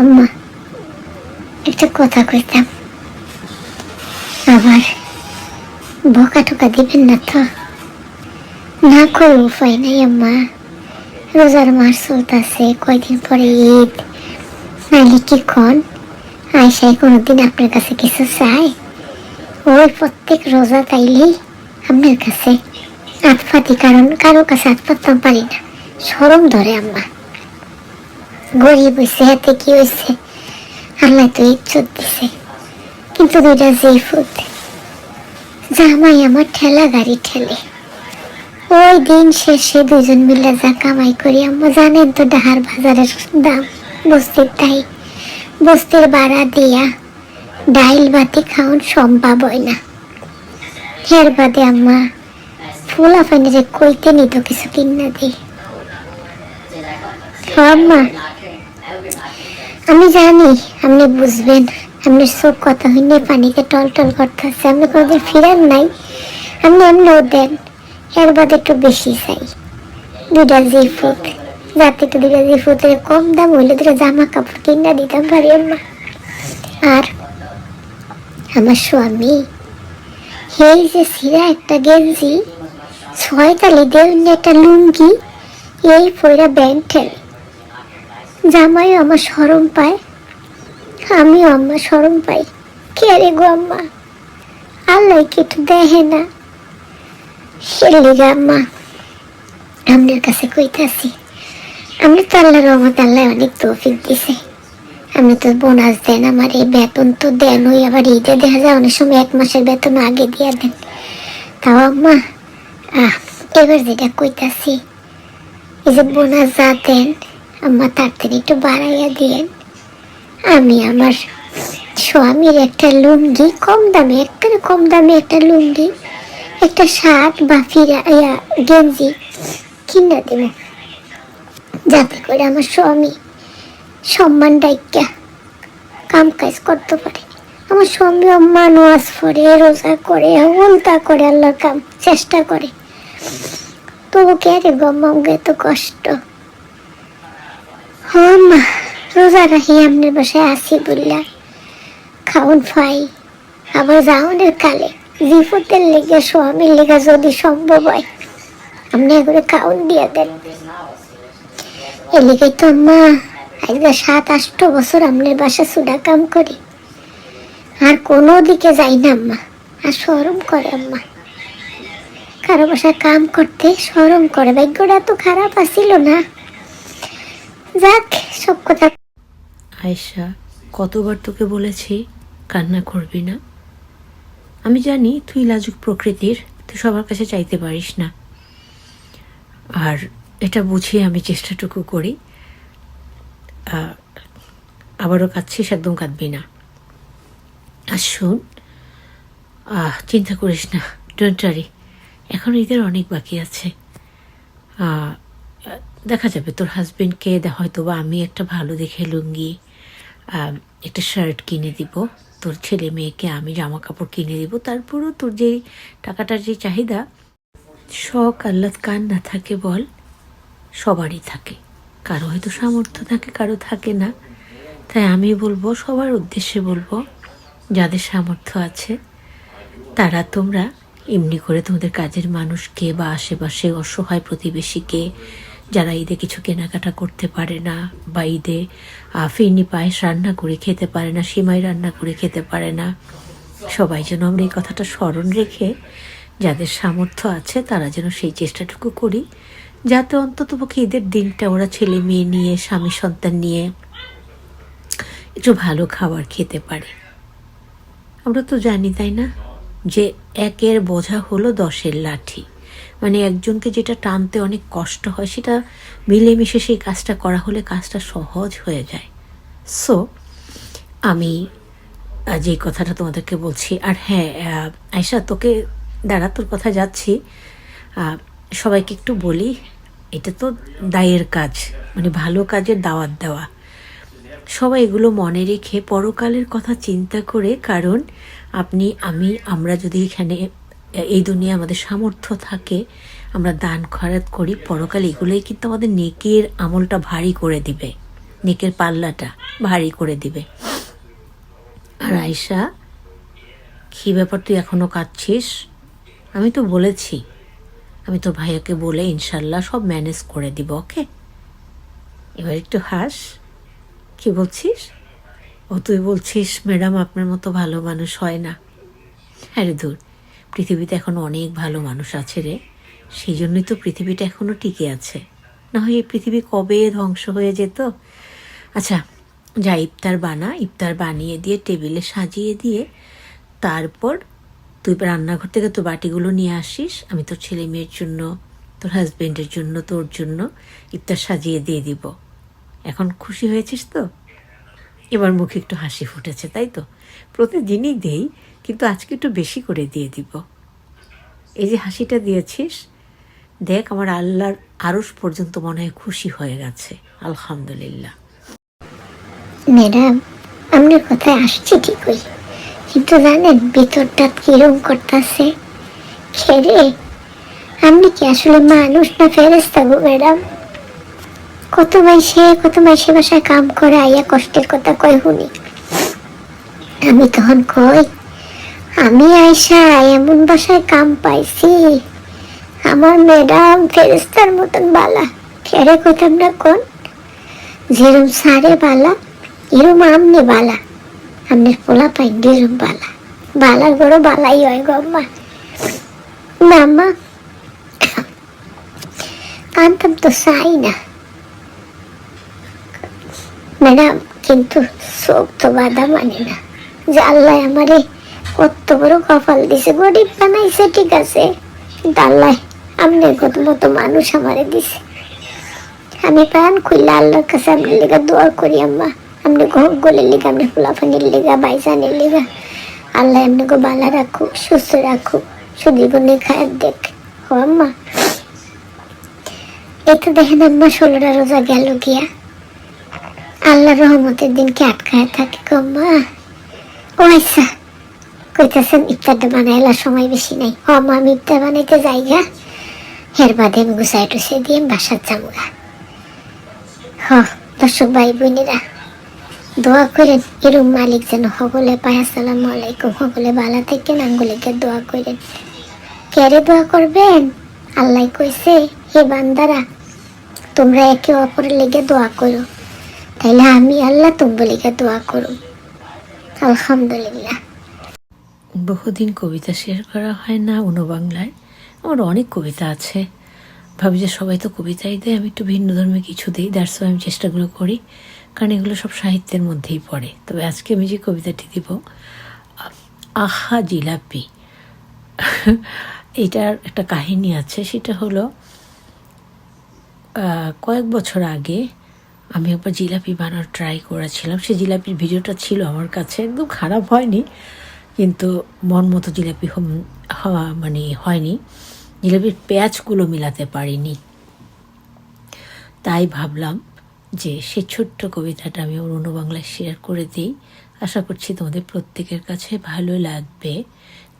আম্মা, একটা কথা কইতাম। আবার বকা টোকা দিবেন না তো? না করে উপায় নাই আম্মা। রোজার মাস চলতেছে, কয়দিন পরে ঈদ। নাইলে কি কন আয়সাই কোনোদিন আপনার কাছে কিছু চাই ওই প্রত্যেক রোজা তাইলেই আপনার কাছে আতফাতি, কারণ কারও কাছে আতফাততাম পারি না। সরম ধরে আম্মা। গরিব হয়েছে হাতে কি হয়েছে আল্লাহ তো ইজ্জত দিছে। কিন্তু দুইটা যেই ফুট জামাই আমার ঠেলা গাড়ি ঠেলে। ওই দিন শেষে দুজন মিলে যা কামাই করি, আম্মা জানেন তো ডাহার বাজারের দাম। বস্তির তাই বস্তির বাড়া দিয়া ডাইল বাতি খাওন সম্ভব হয় না। এর বাদে আম্মা, ফুলা ফাইনে কইতে নিত কিছু কিনা দিই। আম্মা। আমি জানি, আপনি বুঝবেন। আপনি সব কথা হইলে পানিকে টল টল করতেছে। আপনি কোনোদিন ফিরেন নাই। আপনি এমনিও দেন। এর বাদে একটু বেশি চাই। দুটা জি ফুট যাতে একটু দুটা জি ফুটের কম দাম হইলে দুটা জামা কাপড় কিনা দিতাম পারি আম্মা। আর আমার স্বামী, এই যে সিরা একটা গেঞ্জি, ছয় তালি দেউন একটা লুঙ্গি, এই পয়রা ব্যান্ড ঠেলে জামাইও আমার সরম পায়, আমিও আম্মা সরম পাই। কে রে গো আম্মা? আল্লাহ কি একটু দেখে না। সেলিগা আম্মা আপনার কাছে কইতাছি আপনি তো আল্লাহ রহমত আল্লাহ অনেক তৌফিক দিছে। আপনি তো বোনাস দেন আমার, এই বেতন তো দেন, ওই আবার ঈদে দেখা যায় অনেক সময় এক মাসের বেতন আগে দিয়ে দেন। তাও আম্মা, আহ, এবার যেটা কইতাছি, এই যে বোনাস যা দেন আম্মা, তাড়াতাড়ি একটু বাড়াইয়া দিয়েন। আমি আমার স্বামীর একটা লুঙ্গি, কম দামে একবারে কম দামে একটা লুঙ্গি, একটা শার্ট বা ফিরা গেঞ্জি কিনে দেব। যাতে করে আমার স্বামী সম্মান ডাইকা কাম কাজ করতে পারে। আমার স্বামী আম্মা নোয়াজ পড়ে, রোজা করে, উল্টা করে আল্লাহর কাম, চেষ্টা করে। তবু কে রে গম্মাকে এত কষ্ট? মা রোজা রাখি আপনার বাসায় আসি বললা খাউন ফাই আবার যাওনের কালে জিফতের লেগে স্বামীর লেগে যদি সম্ভব হয়, আপনি এগুলো খাউন দিয়ে দেন। এ তো মা আজকে সাত, আষ্ট বছর আপনার বাসা সুডা কাম করি। আর কোনো দিকে যাই না আম্মা, আর সরম করে আম্মা। কারও বাসায় কাম করতে সরম করে, ভাগ্যটা তো খারাপ আসিল না। যাক সব কথা। আয়শা কতবার তোকে বলেছি কান্না করবি না? আমি জানি তুই লাজুক প্রকৃতির তুই সবার কাছে চাইতে পারিস না। আর এটা বুঝিয়ে আমি চেষ্টাটুকু করি। আবারও কাঁদছিস একদম কাঁদবি না। আর শোন আহ, চিন্তা করিস না ডোন্ট এখন ঈদের অনেক বাকি আছে। দেখা যাবে তোর হাজবেন্ডকে হয়তো বা আমি একটা ভালো দেখে লুঙ্গি একটা শার্ট কিনে দিব, তোর ছেলে মেয়েকে আমি জামা কাপড় কিনে দিব, তারপরও তোর যে টাকাটার যে চাহিদা, শখ, আহ্লাদ কার না থাকে বল, সবারই থাকে। কারও হয়তো সামর্থ্য থাকে, কারও থাকে না। তাই আমি বলব, সবার উদ্দেশ্যে বলব, যাদের সামর্থ্য আছে, তারা তোমরা এমনি করে তোমাদের কাজের মানুষকে বা আশেপাশে অসহায় প্রতিবেশীকে যারা ঈদে কিছু কেনাকাটা করতে পারে না বা ঈদে ফিরনি পায়েস রান্না করে খেতে পারে না, সিমাই রান্না করে খেতে পারে না, সবাই যেন আমরা এই কথাটা স্মরণ রেখে যাদের সামর্থ্য আছে তারা যেন সেই চেষ্টাটুকু করি, যাতে অন্তত পক্ষে ঈদের দিনটা ওরা ছেলে মেয়ে নিয়ে, স্বামী সন্তান নিয়ে একটু ভালো খাবার খেতে পারে। আমরা তো জানি, তাই না? যে একের বোঝা হলো দশের লাঠি। মানে একজনকে যেটা টানতে অনেক কষ্ট হয়, সেটা মিলেমিশে সেই কাজটা করা হলে কাজটা সহজ হয়ে যায়। সো আমি যে কথাটা তোমাদেরকে বলছি। আর হ্যাঁ আয়সা তোকে দাঁড়া, তোর কথা যাচ্ছি। সবাইকে একটু বলি, এটা তো দায়ের কাজ মানে ভালো কাজের দাওয়াত দেওয়া। সবাই এগুলো মনে রেখে পরকালের কথা চিন্তা করে, কারণ আপনি, আমি, আমরা যদি এখানে এই দুনিয়া আমাদের সামর্থ্য থাকে, আমরা দান খরাত করি, পরকাল এগুলোই কিন্তু আমাদের নেকের আমলটা ভারী করে দিবে, নেকের পাল্লাটা ভারী করে দিবে। আর আয়সা কী ব্যাপার তুই এখনও কাঁদছিস? আমি তো বলেছি, আমি তোর ভাইয়াকে বলে ইনশাল্লাহ সব ম্যানেজ করে দিব, ওকে? এবার একটু হাস, কি বলছিস? ও তুই বলছিস, ম্যাডাম, আপনার মতো ভালো মানুষ হয় না। হ্যাঁ দূর পৃথিবীতে এখন অনেক ভালো মানুষ আছে রে। সেই জন্যই তো পৃথিবীটা এখনও টিকে আছে। না হয় এই পৃথিবী কবে ধ্বংস হয়ে যেত? আচ্ছা যা ইফতার বানা, ইফতার বানিয়ে দিয়ে টেবিলে সাজিয়ে দিয়ে তারপর তুই রান্নাঘর থেকে তোর বাটিগুলো নিয়ে আসিস, আমি তোর ছেলে মেয়ের জন্য, তোর হাজবেন্ডের জন্য, তোর জন্য ইফতার সাজিয়ে দিয়ে দিব। এখন খুশি হয়েছিস তো? এবার মুখে একটু হাসি ফুটেছে, তাই তো? প্রতিদিনই দেই কিন্তু আজকে একটু বেশি করে দিয়ে দিব। এই যে হাসিটা দিয়েছিস, দেখ আমার আল্লাহর আরস পর্যন্ত মনে হয় খুশি হয়ে গেছে। আলহামদুলিল্লাহ। ম্যাডাম, আপনার কথায় আসছি ঠিকই। কিন্তু জানেন, ভিতরটা কিরম করতেছে? খেরে, আপনি কি আসলে মানুষ না ফেরেস্তা গো ম্যাডাম? কত মাইসে কত মাইসে বাসায় কাম করে, আইয়া কষ্টের কথা কয় শুনি। আমি তখন কই আমি আইসা এমন বাসায় কাম পাইছি। আমার ম্যাডাম ফেরেস্তার মতন বালা। ফেরে কইতাম না কোন? যেরম সারে বালা, এরম আমনে বালা। আমনের পোলা পাই যেরম বালা। বালার বড় বালাই হয় গম্মা না মা কানতাম তো চাই না। ম্যাডাম, কিন্তু চোখ তো বাধা মানে না। যে আল্লাহ আমারে কত বড় কপাল দিছে। গরিব বানাইছে, ঠিক আছে। কিন্তু আল্লাহ আমনের কত মতো মানুষ আমারে দিছে। আমি প্রাণ খুললে আল্লাহর কাছে আপনার করি, আম্মা। আপনি আপনি ফুলাফানির বাইজানের আল্লাহ আপনাকে বালা রাখুক, সুস্থ রাখুক সুদীর্ঘ খায় দেখ। ও আম্মা। এই তো দেখেন আম্মা, ষোলোটা রোজা গেল গিয়া। আল্লাহ রহমতের দিনকে আটকায় থাকে গো আম্মা। ও আচ্ছা। কইতাছেন, ইফতারটা বানাইলা সময় বেশি নাই। আম্মা আমি ইফতার বানাইতে যাই গা। এর বাদে আমি গুছাই টুসাই দিয়ে বাসার যাব হ, দর্শক ভাই, বোনেরা, দোয়া করেন, এরম মালিক যেন সকলে পায়। আসসালামু আলাইকুম, সকলে বালা থেকে আঙ্গুলিকে দোয়া করেন। কেরে দোয়া করবেন? আল্লাহ কইছে, হে বান্দারা, তোমরা একে অপরের লেগে দোয়া করো। তাইলে আমি আল্লাহ তোমার লেগে দোয়া করো আলহামদুলিল্লাহ। বহুদিন কবিতা শেয়ার করা হয় না বাংলায় আমার অনেক কবিতা আছে। ভাবি যে সবাই তো কবিতাই দেয়, আমি একটু ভিন্ন ধর্মে কিছু দিই দ্যাটস আমি চেষ্টাগুলো করি। কারণ এগুলো সব সাহিত্যের মধ্যেই পড়ে। তবে আজকে আমি যে কবিতাটি দিব, আহা জিলাপি। এটার একটা কাহিনী আছে, সেটা হলো কয়েক বছর আগে আমি একবার জিলাপি বানানোর ট্রাই করেছিলাম। সে জিলাপির ভিডিওটা ছিল আমার কাছে, একদম খারাপ হয়নি। কিন্তু মন মতো জিলাপি হওয়া মানে হয়নি। জিলাপির পেঁয়াজগুলো মিলাতে পারিনি। তাই ভাবলাম যে সে ছোট্ট কবিতাটা আমি অন্য বাংলায় শেয়ার করে দিই। আশা করছি তোমাদের প্রত্যেকের কাছে ভালো লাগবে।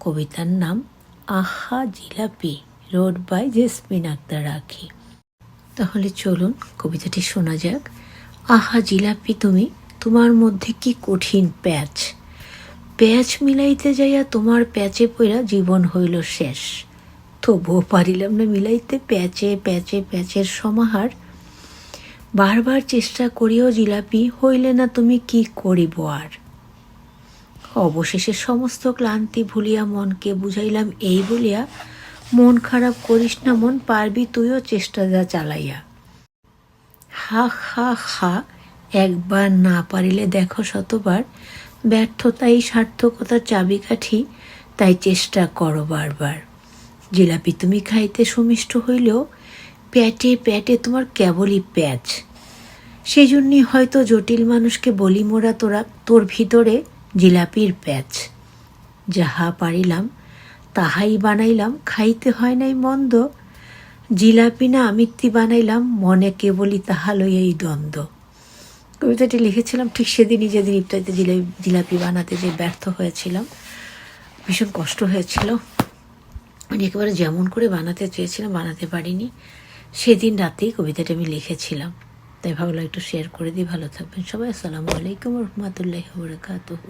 কবিতার নাম, আহা জিলাপি, রোড বাই জেসমিন আক্তার রাখি তাহলে চলুন কবিতাটি শোনা যাক। আহা জিলাপি তুমি, তোমার মধ্যে কি কঠিন প্যাচ? প্যাচ মিলাইতে যাইয়া তোমার প্যাচে পইরা জীবন হইল শেষ। তবুও পারিলাম না মিলাইতে প্যাচে প্যাচে, প্যাচের সমাহার। বারবার চেষ্টা করিও জিলাপি, হইলে না তুমি কি করিব আর? অবশেষে সমস্ত ক্লান্তি ভুলিয়া মনকে বুঝাইলাম এই বলিয়া, মন খারাপ করিস না মন, পারবি তুইও চেষ্টা যা চালাইয়া। হা হা হা, একবার না পারিলে দেখো শতবার ব্যর্থতাই সার্থকতার চাবিকাঠি, তাই চেষ্টা করো বারবার। জিলাপি তুমি খাইতে সুমিষ্ট হইলেও প্যাটে প্যাটে তোমার কেবলই প্যাচ। সেই জন্যই হয়তো জটিল মানুষকে বলি মোরা তোরা, তোর ভিতরে জিলাপির প্যাচ। যাহা পারিলাম, তাহাই বানাইলাম, খাইতে হয় নাই মন্দ। জিলাপি না আমিত্তি বানাইলাম, মনে কেবলই তাহা লইয়াই দ্বন্দ্ব। কবিতাটি লিখেছিলাম, ঠিক সেদিনই যেদিন ইফতারিতে জিলাপি জিলাপি বানাতে যে ব্যর্থ হয়েছিলাম, ভীষণ কষ্ট হয়েছিল। আমি একেবারে যেমন করে বানাতে চেয়েছিলাম, বানাতে পারিনি। সেদিন রাতেই কবিতাটি আমি লিখেছিলাম। তাই ভাবলাম একটু শেয়ার করে দিই। ভালো থাকবেন সবাই। আসসালামু আলাইকুম রহমতুল্লাহ বরকাতুহু।